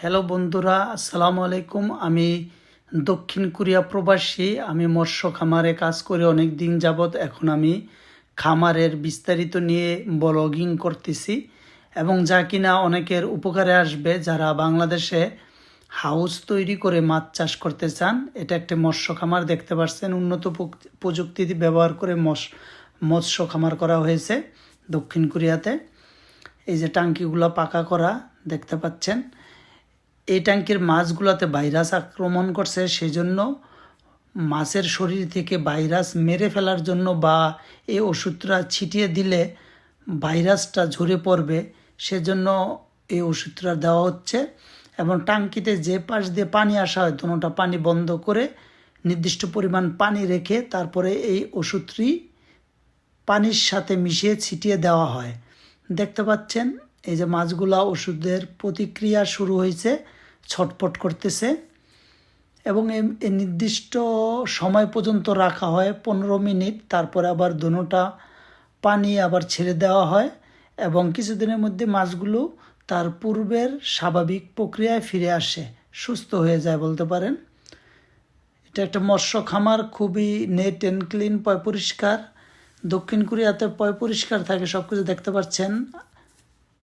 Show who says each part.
Speaker 1: Hello বন্ধুরা, আসসালামু আলাইকুম। আমি দক্ষিণ কোরিয়া প্রবাসী, আমি মৎস্য খামারে কাজ করে অনেক দিন যাবৎ এখন আমি খামারের বিস্তারিত নিয়ে ব্লগিং করতেছি এবং যা কিনা অনেকের উপকারে আসবে। যারা বাংলাদেশে হাউস তৈরি করে মাছ চাষ করতে চান, এটা একটা মৎস্য খামার দেখতে পাচ্ছেন। উন্নত প্রযুক্তি ব্যবহার করে মৎস- মৎস্য খামার করা হয়েছে দক্ষিণ কোরিয়াতে। এই যে টাঙ্কিগুলো পাকা করা দেখতে পাচ্ছেন। এই ট্যাঙ্কির মাছগুলোতে ভাইরাস আক্রমণ করছে সেজন্য মাছের শরীর থেকে ভাইরাস মেরে ফেলার জন্য বা এই ওষুধটা ছিটিয়ে দিলে ভাইরাসটা ঝরে পড়বে সেজন্য এই ওষুধটা দেওয়া হচ্ছে এবং টাঙ্কিতে যে পাশ দিয়ে পানি আসা হয় দুটোটা পানি বন্ধ করে নির্দিষ্ট পরিমাণ পানি রেখে তারপরে এই ওষুধটি পানির সাথে মিশিয়ে ছিটিয়ে দেওয়া হয়। দেখতে পাচ্ছেন এই যে মাছগুলা ওষুধের প্রতিক্রিয়া শুরু হয়েছে, ছটপট করতেছে এবং এ- এ নির্দিষ্ট সময় পর্যন্ত রাখা হয় পনেরো মিনিট, তারপরে আবার দুটোটা পানি আবার ছেড়ে দেওয়া হয় এবং কিছুদিনের মধ্যে মাছগুলো তার পূর্বের স্বাভাবিক প্রক্রিয়ায় ফিরে আসে, সুস্থ হয়ে যায় বলতে পারেন। এটা একটা মৎস্য খামার, খুবই নেট অ্যান্ড ক্লিন পয় পরিষ্কার। দক্ষিণ কোরিয়াতে পয় পরিষ্কার থাকে সব কিছু দেখতে পাচ্ছেন।